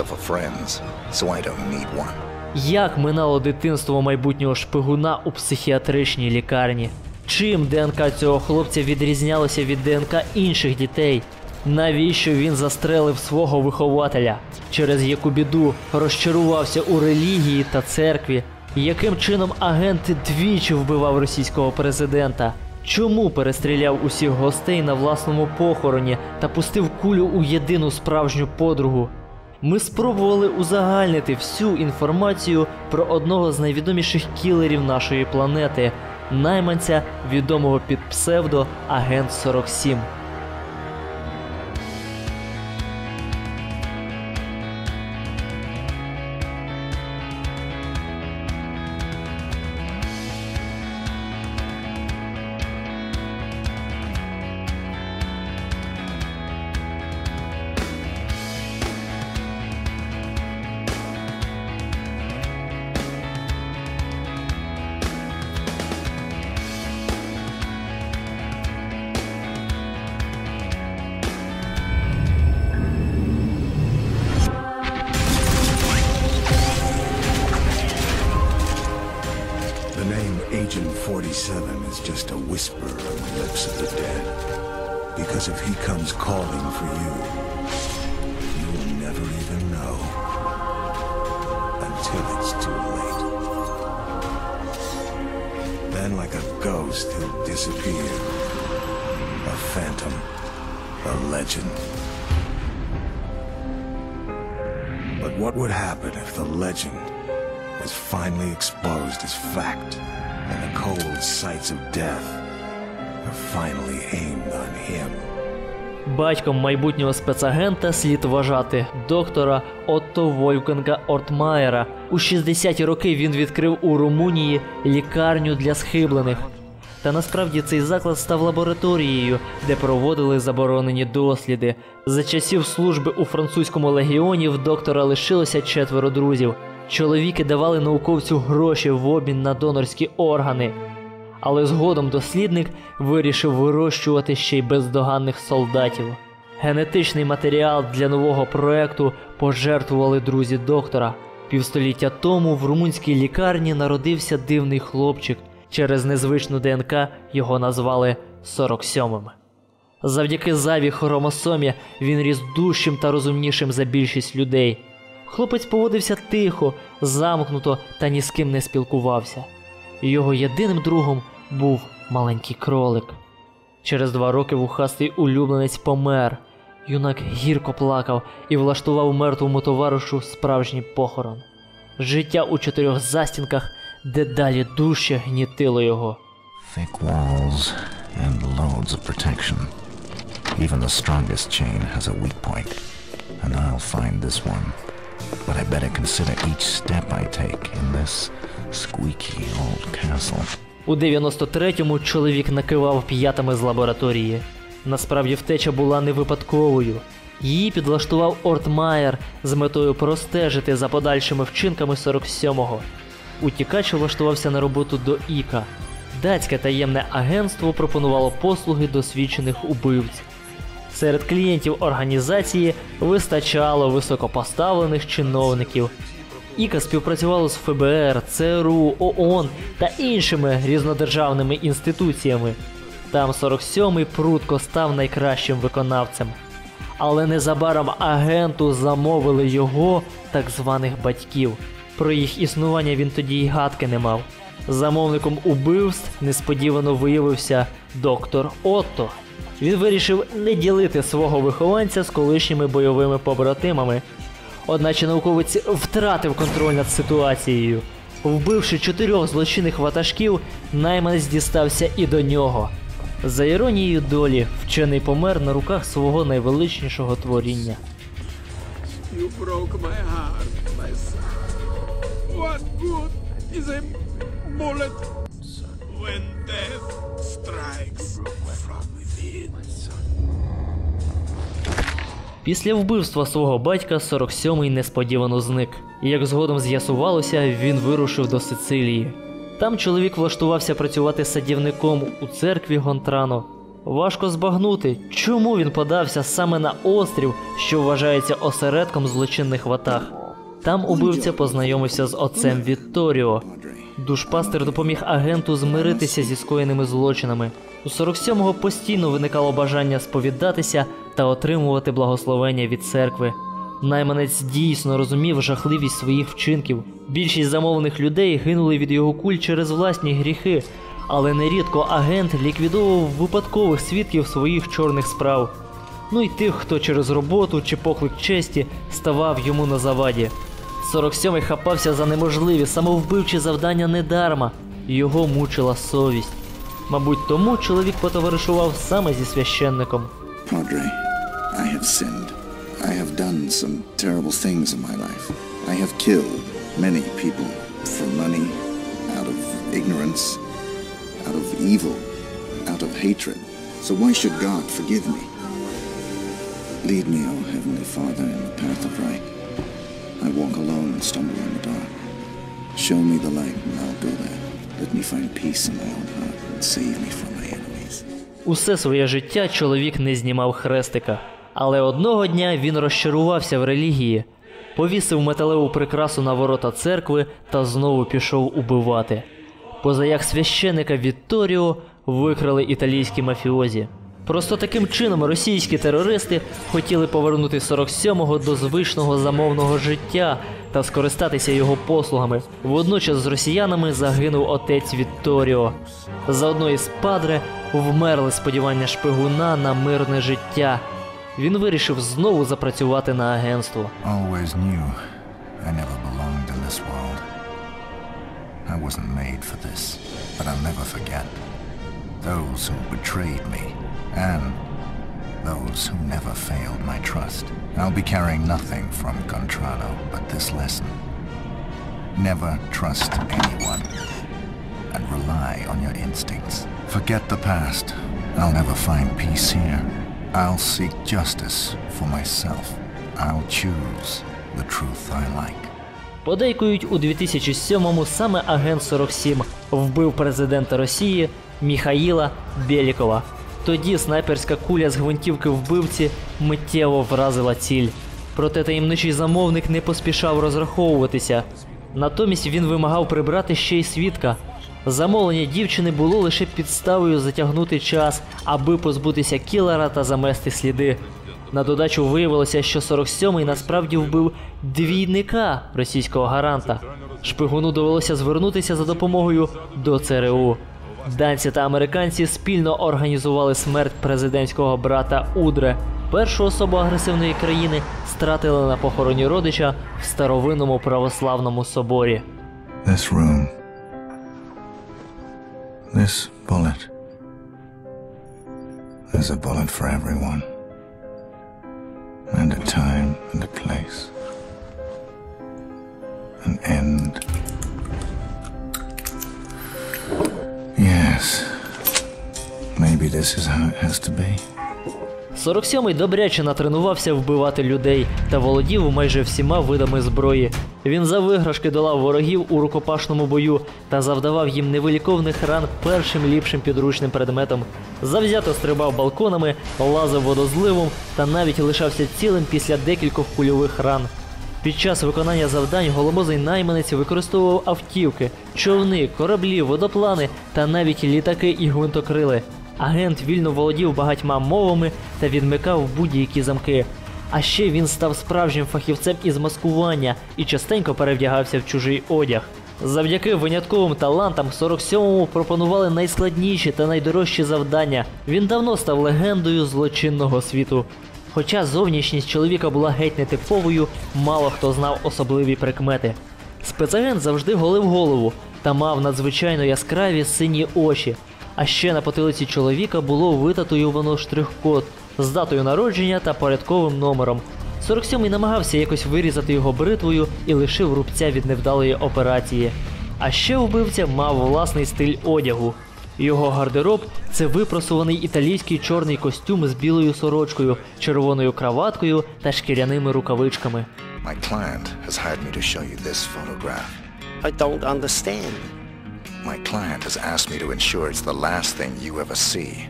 arms of. Як минало дитинство майбутнього шпигуна у психіатричній лікарні? Чим ДНК цього хлопця відрізнялося від ДНК інших дітей? Навіщо він застрелив свого вихователя? Через яку біду розчарувався у релігії та церкві? Яким чином агент двічі вбивав російського президента? Чому перестріляв усіх гостей на власному похороні та пустив кулю у єдину справжню подругу? Ми спробували узагальнити всю інформацію про одного з найвідоміших кілерів нашої планети, найманця, відомого під псевдо Агент 47. On the lips of the dead. Because if he comes calling for you, you will never even know. Until it's too late. Then, like a ghost, he'll disappear. A phantom. A legend. But what would happen if the legend was finally exposed as fact, and the cold sights of death aimed. Батьком майбутнього спецагента слід вважати доктора Отто Вольфганга Ортмаєра. У 60-ті роки він відкрив у Румунії лікарню для схиблених. Та насправді цей заклад став лабораторією, де проводили заборонені досліди. За часів служби у французькому легіоні в доктора лишилося четверо друзів. Чоловіки давали науковцю гроші в обмін на донорські органи. Але згодом дослідник вирішив вирощувати ще й бездоганних солдатів. Генетичний матеріал для нового проекту пожертвували друзі доктора. Півстоліття тому в румунській лікарні народився дивний хлопчик. Через незвичну ДНК його назвали 47-м. Завдяки заві хромосомі він ріс дужчим та розумнішим за більшість людей. Хлопець поводився тихо, замкнуто та ні з ким не спілкувався. Його єдиним другом був маленький кролик. Через два роки вухастий улюбленець помер. Юнак гірко плакав і влаштував мертвому товаришу справжній похорон. Життя у чотирьох застінках дедалі дужче гнітило його. Thick walls and loads of protection. Even the strongest chain has a weak point, and I'll find this one. But I better consider each step I take in this squeaky old castle. У 93-му чоловік накивав п'ятами з лабораторії. Насправді втеча була не випадковою. Її підлаштував Ортмаєр з метою простежити за подальшими вчинками 47-го. Утікач влаштувався на роботу до Іка. Датське таємне агентство пропонувало послуги досвідчених убивць. Серед клієнтів організації вистачало високопоставлених чиновників. Іка співпрацювало з ФБР, ЦРУ, ООН та іншими різнодержавними інституціями. Там 47-й прудко став найкращим виконавцем. Але незабаром агенту замовили його так званих батьків. Про їх існування він тоді й гадки не мав. Замовником убивств несподівано виявився доктор Отто. Він вирішив не ділити свого вихованця з колишніми бойовими побратимами. Одначе науковець втратив контроль над ситуацією. Вбивши чотирьох злочинних ватажків, найманець дістався і до нього. За іронією долі, вчений помер на руках свого найвеличнішого творіння. You broke my heart, my son. What good is a bullet when death strikes Після вбивства свого батька 47-й несподівано зник. І як згодом з'ясувалося, він вирушив до Сицилії. Там чоловік влаштувався працювати садівником у церкві Гонтрано. Важко збагнути, чому він подався саме на острів, що вважається осередком злочинних ватаг. Там убивця познайомився з отцем Вітторіо. Душпастер допоміг агенту змиритися зі скоєними злочинами. У 47-го постійно виникало бажання сповідатися та отримувати благословення від церкви. Найманець дійсно розумів жахливість своїх вчинків. Більшість замовлених людей гинули від його куль через власні гріхи, але нерідко агент ліквідовував випадкових свідків своїх чорних справ. Ну й тих, хто через роботу чи поклик честі ставав йому на заваді. 47-й хапався за неможливі самовбивчі завдання недарма, його мучила совість. Мабуть, тому чоловік потоваришував саме зі священником. Padre, I have sinned. I have done some terrible things in my life. I have killed many people for money, out of ignorance, out of evil, out of hatred. So why should God forgive me? Lead me, O Heavenly Father, in the path of right. I walk alone and stumble in the dark. Show me the light and I'll go there. Let me find peace in my own heart Усе своє життя чоловік не знімав хрестика. Але одного дня він розчарувався в релігії, повісив металеву прикрасу на ворота церкви та знову пішов убивати. Позаяк священика Вітторіо викрали італійські мафіозі. Просто таким чином російські терористи хотіли повернути 47-го до звичного замовного життя та скористатися його послугами. Водночас з росіянами загинув отець Вітторіо. Заодно із падре вмерли сподівання шпигуна на мирне життя. Він вирішив знову запрацювати на агентство. I wasn't made for this, but I'll never forget those who betrayed me and those who never failed my trust. I'll be carrying nothing from Contrado but this lesson. Never trust anyone and rely on your instincts. Forget the past. I'll never find peace here. I'll seek justice for myself. I'll choose the truth I like. Подейкують у 2007-му саме агент 47 вбив президента Росії Міхаїла Бєлікова. Тоді снайперська куля з гвинтівки вбивці миттєво вразила ціль. Проте таємничий замовник не поспішав розраховуватися. Натомість він вимагав прибрати ще й свідка. Замовлення дівчини було лише підставою затягнути час, аби позбутися кілера та замести сліди. На додачу виявилося, що 47-й насправді вбив двійника російського гаранта. Шпигуну довелося звернутися за допомогою до ЦРУ. Данці та американці спільно організували смерть президентського брата Удре. Першу особу агресивної країни стратили на похороні родича в старовинному православному соборі. This room. This bullet. There's a bullet for everyone. This is how it has to be. 47-й добряче натренувався вбивати людей та володів майже всіма видами зброї. Він за виграшки долав ворогів у рукопашному бою та завдавав їм невиліковних ран першим ліпшим підручним предметом. Завзято стрибав балконами, лазив водозливом та навіть лишався цілим після декількох кульових ран. Під час виконання завдань голомозий найманець використовував автівки, човни, кораблі, водоплани та навіть літаки і гвинтокрили. Агент вільно володів багатьма мовами та відмикав будь-які замки. А ще він став справжнім фахівцем із маскування і частенько перевдягався в чужий одяг. Завдяки винятковим талантам 47-му пропонували найскладніші та найдорожчі завдання. Він давно став легендою злочинного світу. Хоча зовнішність чоловіка була геть нетиповою, мало хто знав особливі прикмети. Спецагент завжди голив голову та мав надзвичайно яскраві сині очі. А ще на потилиці чоловіка було витатуювано штрих-код з датою народження та порядковим номером. 47-й намагався якось вирізати його бритвою і лишив рубця від невдалої операції. А ще вбивця мав власний стиль одягу. Його гардероб це випросуваний італійський чорний костюм з білою сорочкою, червоною краваткою та шкіряними рукавичками. I don't understand. My client has asked me to ensure it's the last thing you ever see.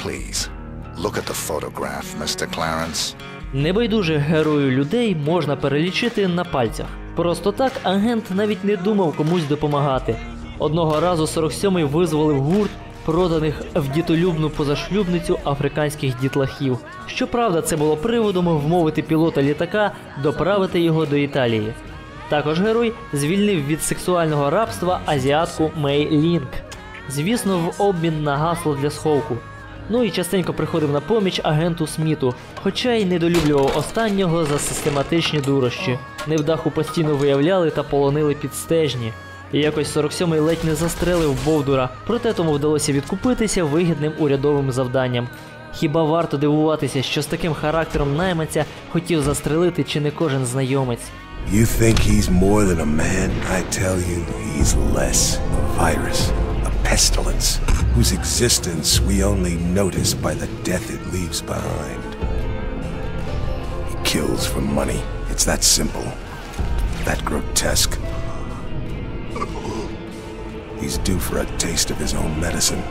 Please, look at the photograph, Mr. Clarence. Небайдужих герою людей можна перелічити на пальцях. Просто так агент навіть не думав комусь допомагати. Одного разу 47-й визволив гурт проданих в дітолюбну позашлюбницю африканських дітлахів. Щоправда, це було приводом вмовити пілота літака доправити його до Італії. Також герой звільнив від сексуального рабства азіатку Мей Лінк. Звісно, в обмін на гасло для сховку. Ну і частенько приходив на поміч агенту Сміту, хоча й недолюблював останнього за систематичні дурощі. Невдаху постійно виявляли та полонили під стежні. І якось 47-й ледь не застрелив Бовдура, проте тому вдалося відкупитися вигідним урядовим завданням. Хіба варто дивуватися, що з таким характером найманця хотів застрелити чи не кожен знайомець? You think he's more than a man? I tell you, he's less. A virus, a pestilence, whose existence we only notice by the death it leaves behind. He kills for money. It's that simple. That grotesque. He's due for a taste of his own medicine.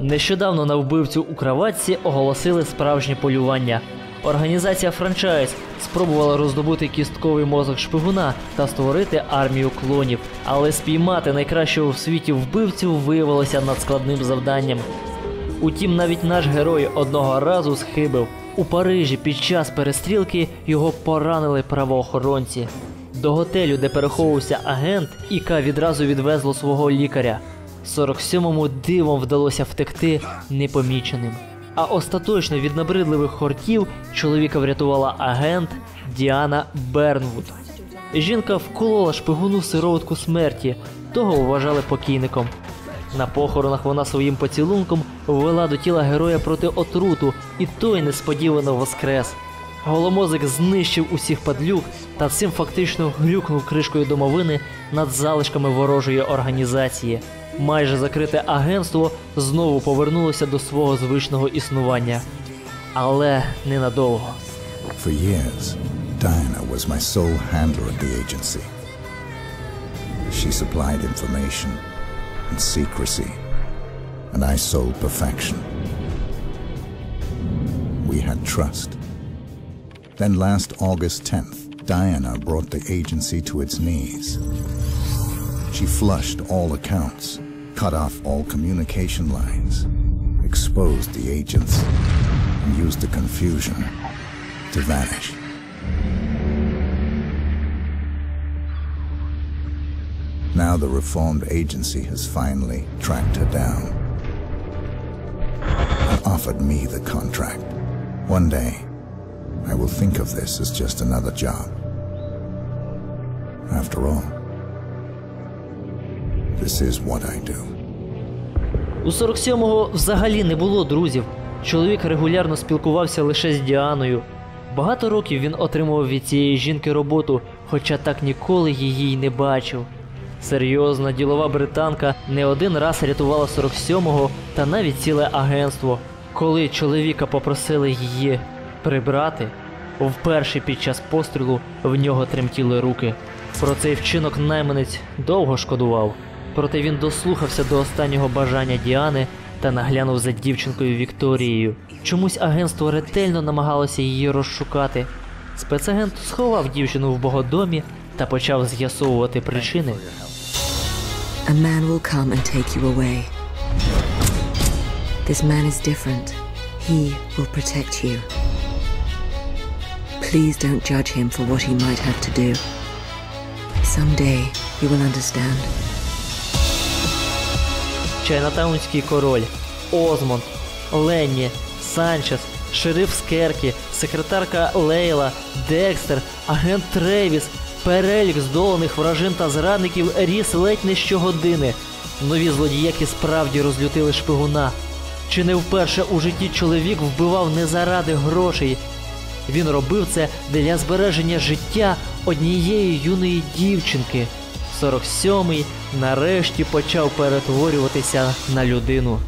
Нещодавно на вбивцю у краватці оголосили справжнє полювання. Організація франчайз спробувала роздобути кістковий мозок шпигуна та створити армію клонів, але спіймати найкращого в світі вбивцю виявилося надскладним завданням. Утім, навіть наш герой одного разу схибив. У Парижі під час перестрілки його поранили правоохоронці. До готелю, де переховувався агент, Іка відразу відвезло свого лікаря. 47-му дивом вдалося втекти непоміченим. А остаточно від набридливих хортів чоловіка врятувала агент Діана Бернвуд. Жінка вколола шпигуну сироватку смерті, того вважали покійником. На похоронах вона своїм поцілунком ввела до тіла героя проти отруту, і той несподівано воскрес. Голомозик знищив усіх падлюк та цим фактично глюкнув кришкою домовини над залишками ворожої організації. Майже закрите агентство знову повернулося до свого звичного існування. Але ненадовго. For years, Diana was my sole handler at the agency. She supplied information and secrecy, and I sold perfection. We had trust. Then last August 10th, Diana brought the agency to its knees. She flushed all accounts, cut off all communication lines, exposed the agents, and used the confusion to vanish. Now the reformed agency has finally tracked her down and offered me the contract. One day, I will think of this as just another job. After all, this is what I do. У 47-го взагалі не було друзів. Чоловік регулярно спілкувався лише з Діаною. Багато років він отримував від цієї жінки роботу, хоча так ніколи її й не бачив. Серйозна ділова британка не один раз рятувала 47-го та навіть ціле агентство. Коли чоловіка попросили її прибрати, вперше під час пострілу в нього тремтіли руки. Про цей вчинок найманець довго шкодував. Проте він дослухався до останнього бажання Діани та наглянув за дівчинкою Вікторією. Чомусь агентство ретельно намагалося її розшукати. Спецагент сховав дівчину в богодомі та почав з'ясовувати причини. A man will come and take you away. This man is different. He will protect you. Please don't judge him for what he might have to do. Someday you will understand. Чайнатаунський король, Озмонд, Ленні, Санчес, шериф Скеркі, секретарка Лейла, Декстер, агент Тревіс, перелік здоланих вражин та зрадників ріс ледь не щогодини. Нові злодіяки справді розлютили шпигуна. Чи не вперше у житті чоловік вбивав не заради грошей? Він робив це для збереження життя однієї юної дівчинки. 47-й нарешті почав перетворюватися на людину.